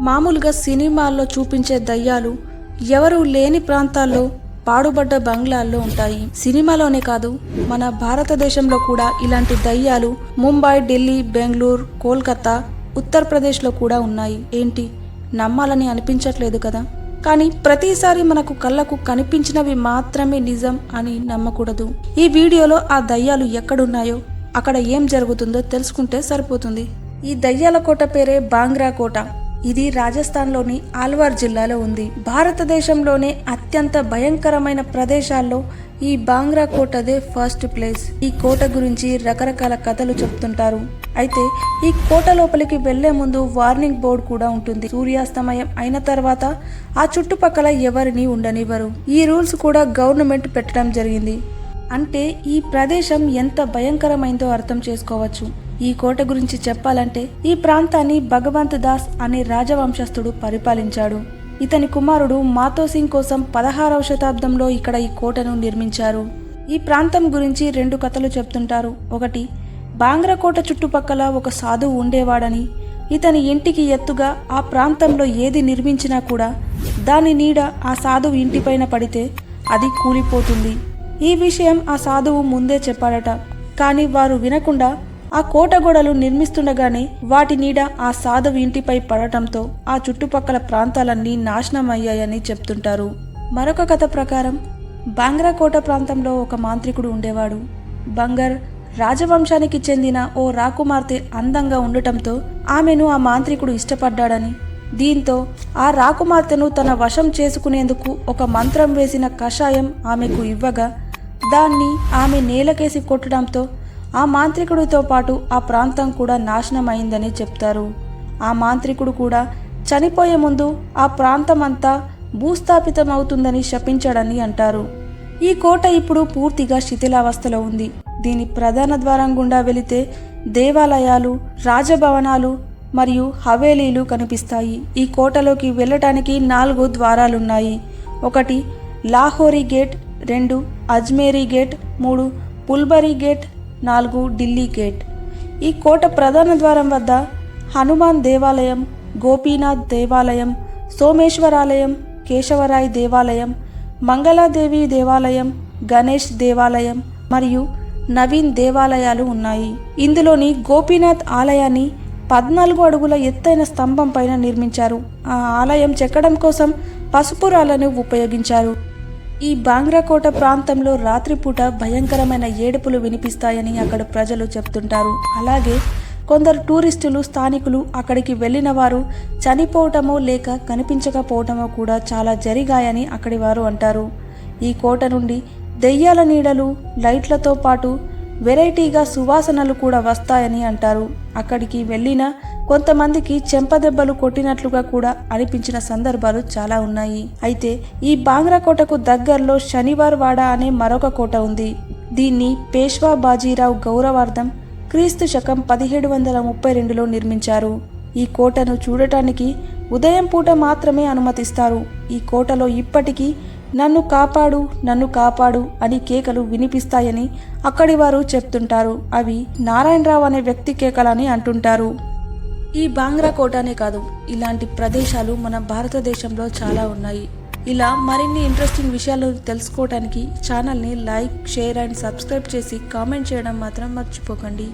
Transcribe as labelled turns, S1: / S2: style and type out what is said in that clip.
S1: మామూలుగా సినిమాల్లో చూపించే దయ్యాలు ఎవరూ లేని ప్రాంతాల్లో పాడుబడ్డ బంగ్లాల్లో ఉంటాయి. సినిమాలోనే కాదు మన భారతదేశంలో కూడా ఇలాంటి దయ్యాలు ముంబై ఢిల్లీ బెంగళూరు కోల్కతా ఉత్తరప్రదేశ్లో కూడా ఉన్నాయి. ఏంటి? నమ్మాలని అనిపించట్లేదు కదా? కానీ ప్రతిసారి మనకు కళ్ళకు కనిపించినవి మాత్రమే నిజం అని నమ్మకూడదు. ఈ వీడియోలో ఆ దయ్యాలు ఎక్కడున్నాయో అక్కడ ఏం జరుగుతుందో తెలుసుకుంటే సరిపోతుంది. ఈ దయ్యాల కోట పేరే బాంగ్రా కోట. ఇది రాజస్థాన్లోని ఆల్వార్ జిల్లాలో ఉంది. భారతదేశంలోనే అత్యంత భయంకరమైన ప్రదేశాల్లో ఈ బాంగ్రా కోటదే ఫస్ట్ ప్లేస్. ఈ కోట గురించి రకరకాల కథలు చెప్తుంటారు. అయితే ఈ కోట లోపలికి వెళ్ళే ముందు వార్నింగ్ బోర్డు కూడా ఉంటుంది. సూర్యాస్తమయం అయిన తర్వాత ఆ చుట్టుపక్కల ఎవరిని ఉండనివ్వరు. ఈ రూల్స్ కూడా గవర్నమెంట్ పెట్టడం జరిగింది. అంటే ఈ ప్రదేశం ఎంత భయంకరమైందో అర్థం చేసుకోవచ్చు. ఈ కోట గురించి చెప్పాలంటే ఈ ప్రాంతాన్ని భగవంత్ దాస్ అనే రాజవంశస్థుడు పరిపాలించాడు. ఇతని కుమారుడు మాతో సింగ్ కోసం పదహారవ శతాబ్దంలో ఇక్కడ ఈ కోటను నిర్మించారు. ఈ ప్రాంతం గురించి రెండు కథలు చెప్తుంటారు. ఒకటి బాంగ్రా కోట చుట్టుపక్కల ఒక సాధువు ఉండేవాడని ఇతని ఇంటికి ఎత్తుగా ఆ ప్రాంతంలో ఏది నిర్మించినా కూడా దాని నీడ ఆ సాధువు ఇంటిపైన పడితే అది కూలిపోతుంది. ఈ విషయం ఆ సాధువు ముందే చెప్పాడట. కానీ వారు వినకుండా ఆ కోట గోడలు నిర్మిస్తుండగానే వాటి నీడ ఆ సాధువు ఇంటిపై పడటంతో ఆ చుట్టుపక్కల ప్రాంతాలన్నీ నాశనం అయ్యాయని చెప్తుంటారు. మరొక కథ ప్రకారం బాంగ్రా కోట ప్రాంతంలో ఒక మాంత్రికుడు ఉండేవాడు. బంగర్ రాజవంశానికి చెందిన ఓ రాకుమార్తె అందంగా ఉండటంతో ఆమెను ఆ మాంత్రికుడు ఇష్టపడ్డాడని దీంతో ఆ రాకుమార్తెను తన వశం చేసుకునేందుకు ఒక మంత్రం వేసిన కషాయం ఆమెకు ఇవ్వగా దాన్ని ఆమె నేలకేసి కొట్టడంతో ఆ మాంత్రికుడితో పాటు ఆ ప్రాంతం కూడా నాశనం అయిందని చెప్తారు. ఆ మాంత్రికుడు కూడా చనిపోయే ముందు ఆ ప్రాంతమంతా భూస్థాపితమవుతుందని భూస్థాపితం అవుతుందని శపించాడని అంటారు. ఈ కోట ఇప్పుడు పూర్తిగా శిథిలావస్థలో ఉంది. దీని ప్రధాన ద్వారం గుండా వెళితే దేవాలయాలు రాజభవనాలు మరియు హవేలీలు కనిపిస్తాయి. ఈ కోటలోకి వెళ్ళటానికి నాలుగు ద్వారాలున్నాయి. ఒకటి లాహోరీ గేట్ రెండు అజ్మేరీ గేట్ మూడు పుల్బరీ గేట్ నాలుగు ఢిల్లీ గేట్. ఈ కోట ప్రధాన ద్వారం వద్ద హనుమాన్ దేవాలయం గోపీనాథ్ దేవాలయం సోమేశ్వరాలయం కేశవరాయ్ దేవాలయం మంగళాదేవి దేవాలయం గణేష్ దేవాలయం మరియు నవీన్ దేవాలయాలు ఉన్నాయి. ఇందులోని గోపీనాథ్ ఆలయాన్ని పద్నాలుగు అడుగుల ఎత్తైన స్తంభం పైన నిర్మించారు. ఆ ఆలయం చెక్కడం కోసం పసుపు రాళ్ళను ఉపయోగించారు. ఈ బాంగ్రాకోట ప్రాంతంలో రాత్రిపూట భయంకరమైన ఏడుపులు వినిపిస్తాయని అక్కడ ప్రజలు చెప్తుంటారు. అలాగే కొందరు టూరిస్టులు స్థానికులు అక్కడికి వెళ్ళిన వారు చనిపోవటమో లేక కనిపించకపోవటమో కూడా చాలా జరిగాయని అక్కడి వారు అంటారు. ఈ కోట నుండి దెయ్యాల నీడలు లైట్లతో పాటు వెరైటీగా సువాసనలు కూడా వస్తాయని అంటారు. అక్కడికి వెళ్ళిన కొంతమందికి చెంపదెబ్బలు కొట్టినట్లుగా కూడా అనిపించిన సందర్భాలు చాలా ఉన్నాయి. అయితే ఈ బాంగ్రా కోటకు దగ్గరలో శనివార్ వాడ అనే మరొక కోట ఉంది. దీన్ని పేష్వా బాజీరావు గౌరవార్థం క్రీస్తు శకం పదిహేడు వందల ముప్పై రెండులో నిర్మించారు. ఈ కోటను చూడటానికి ఉదయం పూట మాత్రమే అనుమతిస్తారు. ఈ కోటలో ఇప్పటికీ నన్ను కాపాడు నన్ను కాపాడు అని కేకలు వినిపిస్తాయని అక్కడి వారు చెప్తుంటారు. అవి నారాయణరావు అనే వ్యక్తి కేకలని అంటుంటారు. ఈ బాంగ్రా కోటనే కాదు ఇలాంటి ప్రదేశాలు మన భారతదేశంలో చాలా ఉన్నాయి. ఇలా మరిన్ని ఇంట్రెస్టింగ్ విషయాలు తెలుసుకోవడానికి ఛానల్ని లైక్ షేర్ అండ్ సబ్స్క్రైబ్ చేసి కామెంట్ చేయడం మాత్రం మర్చిపోకండి.